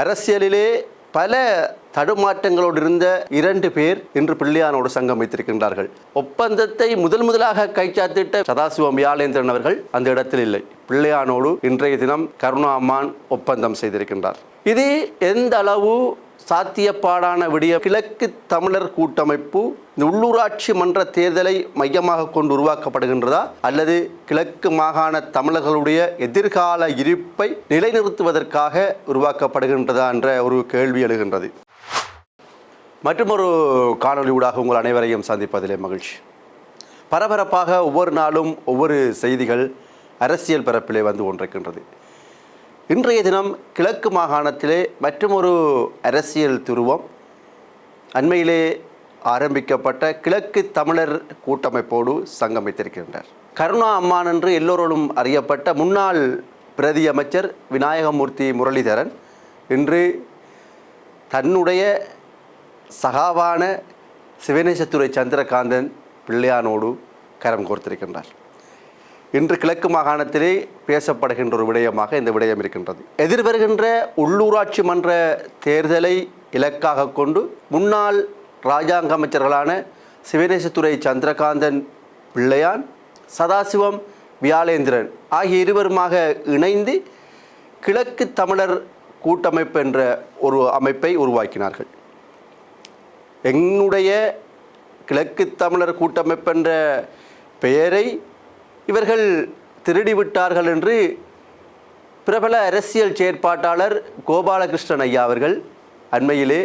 அரசியலிலே பல தடுமாற்றங்களோடு இருந்த இரண்டு பேர் இன்று பிள்ளையானோடு சங்கம் வைத்திருக்கின்றார்கள். ஒப்பந்தத்தை முதல் முதலாக கைச்சாத்திட்ட சதாசிவம் வியாழேந்திரன் அவர்கள் அந்த இடத்தில் இல்லை. பிள்ளையானோடு இன்றைய தினம் கருணா அம்மான் ஒப்பந்தம் செய்திருக்கின்றார். இது எந்த அளவு சாத்தியப்பாடான விடிய கிழக்கு தமிழர் கூட்டமைப்பு இந்த உள்ளூராட்சி மன்ற தேர்தலை மையமாக கொண்டு உருவாக்கப்படுகின்றதா? அல்லது கிழக்கு மாகாண தமிழர்களுடைய எதிர்கால இருப்பை நிலைநிறுத்துவதற்காக உருவாக்கப்படுகின்றதா என்ற ஒரு கேள்வி எழுகின்றது. மற்றொரு காணொளி ஊடாக உங்கள் அனைவரையும் சந்திப்பதிலே மகிழ்ச்சி. பரபரப்பாக ஒவ்வொரு நாளும் ஒவ்வொரு செய்திகள் அரசியல் பரப்பிலே வந்து கொண்டிருக்கின்றது. இன்றைய தினம் கிழக்கு மாகாணத்திலே மற்றொரு அரசியல் துருவம். அண்மையிலே ஆரம்பிக்கப்பட்ட கிழக்கு தமிழர் கூட்டமைப்போடு சங்கமித்திருக்கின்றார். கருணா அம்மான் என்று எல்லோரோடும் அறியப்பட்ட முன்னாள் பிரதி அமைச்சர் விநாயகமூர்த்தி முரளிதரன் இன்று தன்னுடைய சகாவான சிவனேசத்துறை சந்திரகாந்தன் பிள்ளையானோடு கரம் கோர்த்திருக்கின்றார். இன்று கிழக்கு மாகாணத்திலே பேசப்படுகின்ற ஒரு விடயமாக இந்த விடயம் இருக்கின்றது. எதிர்வருகின்ற உள்ளூராட்சி மன்ற தேர்தலை இலக்காக கொண்டு முன்னாள் ராஜாங்க அமைச்சர்களான சிவநேசத்துறை சந்திரகாந்தன் பிள்ளையான் சதாசிவம் வியாழேந்திரன் ஆகிய இருவருமாக இணைந்து கிழக்கு தமிழர் கூட்டமைப்பு என்ற ஒரு அமைப்பை உருவாக்கினார்கள். என்னுடைய கிழக்கு தமிழர் கூட்டமைப்பு என்ற பெயரை இவர்கள் திருடிவிட்டார்கள் என்று பிரபல அரசியல் செயற்பாட்டாளர் கோபாலகிருஷ்ணன் ஐயா அவர்கள் அண்மையிலே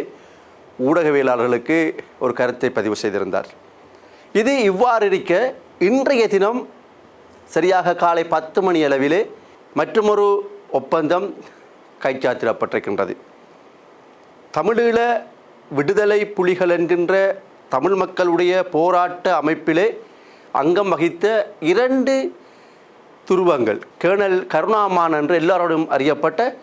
ஊடகவியலாளர்களுக்கு ஒரு கருத்தை பதிவு செய்திருந்தார். இது இவ்வாறு இருக்க இன்றைய தினம் சரியாக காலை பத்து மணி அளவிலே மற்றொரு ஒப்பந்தம் கைச்சாத்திடப்பட்டிருக்கின்றது தமிழீழ விடுதலை புலிகள் என்கின்ற தமிழ் மக்களுடைய போராட்ட அமைப்பிலே அங்கம் வகித்த இரண்டு துருவங்கள் கேர்னல் கருணாமான் என்று எல்லாரோடும் அறியப்பட்ட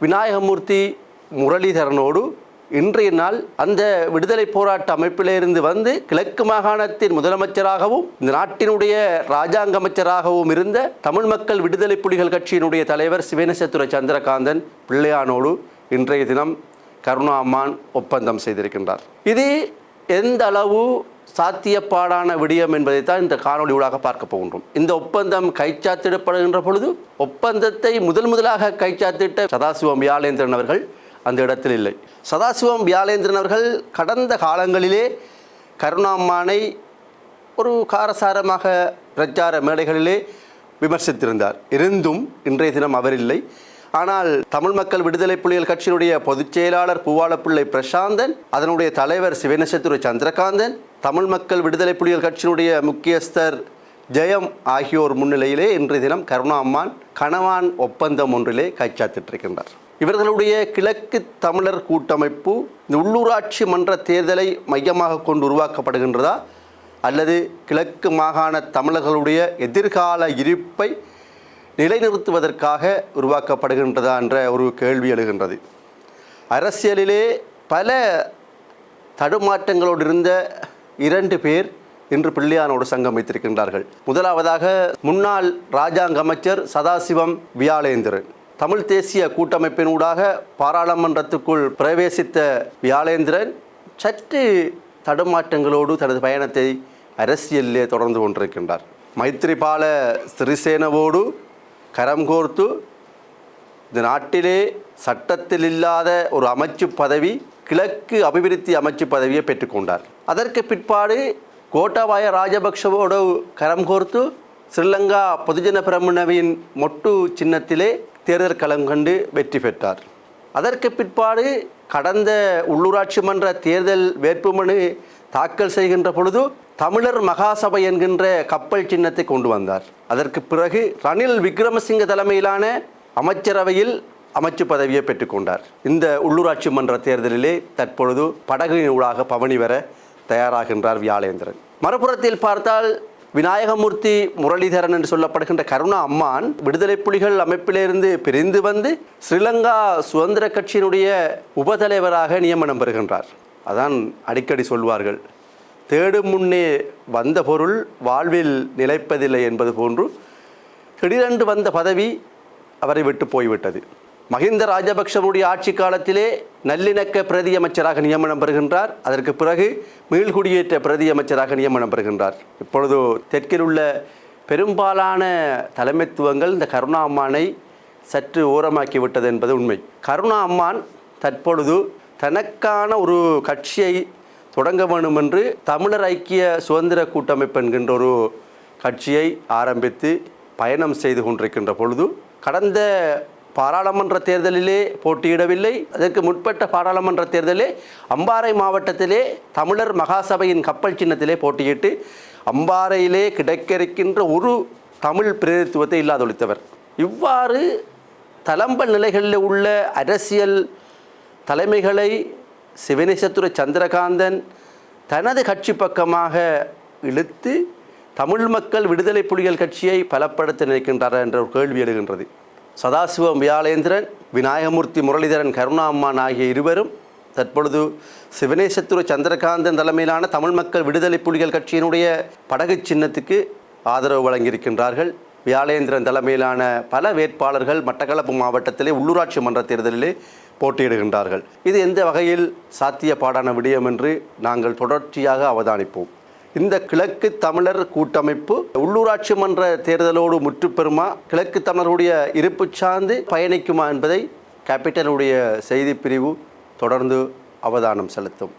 விநாயகமூர்த்தி முரளிதரனோடு இன்றைய நாள் அந்த விடுதலை போராட்ட அமைப்பிலிருந்து வந்து கிழக்கு மாகாணத்தின் முதலமைச்சராகவும் இந்த நாட்டினுடைய ராஜாங்க அமைச்சராகவும் இருந்த தமிழ் மக்கள் விடுதலை புலிகள் கட்சியினுடைய தலைவர் சிவேனசத்துரை சந்திரகாந்தன் பிள்ளையானோடு இன்றைய தினம் கருணா அம்மான் ஒப்பந்தம் செய்திருக்கின்றார். இது எந்த அளவு சாத்தியப்பாடான விடயம் என்பதைத்தான் இந்த காணொலி ஊடாக பார்க்க போகின்றோம். இந்த ஒப்பந்தம் கைச்சாத்திடப்படுகின்ற பொழுது ஒப்பந்தத்தை முதல் முதலாக கைச்சாத்திட்ட சதாசிவம் வியாழேந்திரன் அவர்கள் அந்த இடத்தில் இல்லை. சதாசிவம் வியாழேந்திரன் அவர்கள் கடந்த காலங்களிலே கருணாம்மானை ஒரு காரசாரமாக பிரச்சார மேடைகளிலே விமர்சித்திருந்தார். இருந்தும் இன்றைய தினம் அவர் இல்லை. ஆனால் தமிழ் மக்கள் விடுதலை புலிகள் கட்சியினுடைய பொதுச் செயலாளர் பூவாளப்பிள்ளை பிரசாந்தன் அதனுடைய தலைவர் சிவநேசத்துறை சந்திரகாந்தன் தமிழ் மக்கள் விடுதலை புலிகள் கட்சியினுடைய முக்கியஸ்தர் ஜெயம் ஆகியோர் முன்னிலையிலே இன்றைய தினம் கருணா அம்மான் கணவான் ஒப்பந்தம் ஒன்றிலே கைச்சாத்திட்டிருக்கின்றார் இவர்களுடைய கிழக்கு தமிழர் கூட்டமைப்பு இந்த உள்ளூராட்சி மன்ற தேர்தலை மையமாக கொண்டு உருவாக்கப்படுகின்றதா? அல்லது கிழக்கு மாகாண தமிழர்களுடைய எதிர்கால இருப்பை நிலைநிறுத்துவதற்காக உருவாக்கப்படுகின்றதா என்ற ஒரு கேள்வி எழுகின்றது. அரசியலிலே பல தடுமாற்றங்களோடு இருந்த இரண்டு பேர் இன்று பிள்ளையானோடு சங்கம் வைத்திருக்கின்றார்கள். முதலாவதாக முன்னாள் ராஜாங்க அமைச்சர் சதாசிவம் வியாழேந்திரன். தமிழ் தேசிய கூட்டமைப்பினூடாக பாராளுமன்றத்துக்குள் பிரவேசித்த வியாழேந்திரன் சற்று தடுமாற்றங்களோடு தனது பயணத்தை அரசியலிலே தொடர்ந்து கொண்டிருக்கின்றார். மைத்ரிபால சிறிசேனவோடு கரம் கோர்த்து இந்த நாட்டிலே சட்டத்தில் இல்லாத ஒரு அமைச்சு பதவி கிழக்கு அபிவிருத்தி அமைச்சு பதவியை பெற்றுக்கொண்டார் அதற்கு பிற்பாடு கோட்டாபாய ராஜபக்ஷவோடு கரம் கோர்த்து ஸ்ரீலங்கா பொதுஜன பிரமுனவின் மொட்டு சின்னத்திலே தேர்தல் களம் கண்டு வெற்றி பெற்றார். அதற்கு பிற்பாடு கடந்த உள்ளூராட்சி மன்ற தேர்தல் வேட்புமனு தாக்கல் செய்கின்ற பொழுது தமிழர் மகாசபை என்கின்ற கப்பல் சின்னத்தை கொண்டு வந்தார். அதற்கு பிறகு ரணில் விக்ரமசிங்க தலைமையிலான அமைச்சரவையில் அமைச்சு பதவியை பெற்றுக்கொண்டார் இந்த உள்ளூராட்சி மன்ற தேர்தலிலே தற்பொழுது படகினூடாக பவனி வர தயாராகின்றார் வியாழேந்திரன். மறுபுறத்தில் பார்த்தால் விநாயகமூர்த்தி முரளிதரன் என்று சொல்லப்படுகின்ற கருணா அம்மான் விடுதலை புலிகள் அமைப்பிலிருந்து பிரிந்து வந்து ஸ்ரீலங்கா சுதந்திர கட்சியினுடைய உபதலைவராக நியமனம் பெறுகின்றார். அதான் அடிக்கடி சொல்வார்கள் தேடும் முன்னே வந்த பொருள் வாழ்வில் நிலைப்பதில்லை என்பது போன்று திடீரென்று வந்த பதவி அவரை விட்டு போய்விட்டது. மஹிந்த ராஜபக்ஷவுடைய ஆட்சி காலத்திலே நல்லிணக்க பிரதி அமைச்சராக நியமனம் பெறுகின்றார். அதற்கு பிறகு மீள்குடியேற்ற பிரதி அமைச்சராக நியமனம் பெறுகின்றார். இப்பொழுது தெற்கில் உள்ள பெரும்பாலான தலைமைத்துவங்கள் இந்த கருணா அம்மானை சற்று ஓரமாக்கி விட்டது என்பது உண்மை. கருணா அம்மான் தற்பொழுது தனக்கான ஒரு கட்சியை தொடங்க வேண்டும் என்று தமிழர் ஐக்கிய சுதந்திர கூட்டமைப்பு என்கின்ற ஒரு கட்சியை ஆரம்பித்து பயணம் செய்து கொண்டிருக்கின்ற பொழுது கடந்த பாராளுமன்ற தேர்தலிலே போட்டியிடவில்லை. அதற்கு முற்பட்ட பாராளுமன்ற தேர்தலே அம்பாறை மாவட்டத்திலே தமிழர் மகாசபையின் கப்பல் சின்னத்திலே போட்டியிட்டு அம்பாறையிலே கிடைக்கிருக்கின்ற ஒரு தமிழ் பிரதித்துவத்தை இல்லாதொழித்தவர். இவ்வாறு தளம்பல் நிலைகளில் உள்ள அரசியல் தலைமைகளை சிவனேசத்துறை சந்திரகாந்தன் தனது கட்சி பக்கமாக இழுத்து தமிழ் மக்கள் விடுதலை புலிகள் கட்சியை பலப்படுத்த நினைக்கின்றார் என்ற ஒரு கேள்வி எழுகின்றது. சதாசிவம் வியாழேந்திரன் விநாயகமூர்த்தி முரளிதரன் கருணாம்மான் ஆகிய இருவரும் தற்பொழுது சிவனேசத்துறை சந்திரகாந்தன் தலைமையிலான தமிழ் மக்கள் விடுதலை புலிகள் கட்சியினுடைய படகு சின்னத்துக்கு ஆதரவு வழங்கியிருக்கின்றார்கள். வியாழேந்திரன் தலைமையிலான பல வேட்பாளர்கள் மட்டக்களப்பு மாவட்டத்திலே உள்ளூராட்சி மன்ற தேர்தலிலே போட்டியிடுகின்றார்கள். இது எந்த வகையில் சாத்தியப்பாடான விடயம் என்று நாங்கள் தொடர்ச்சியாக அவதானிப்போம். இந்த கிழக்கு தமிழர் கூட்டமைப்பு உள்ளூராட்சி மன்ற தேர்தலோடு முற்றுப்பெறுமா? கிழக்கு தமிழருடைய இருப்பு சார்ந்து பயணிக்குமா என்பதை கேபிட்டலுடைய செய்தி பிரிவு தொடர்ந்து அவதானம் செலுத்தும்.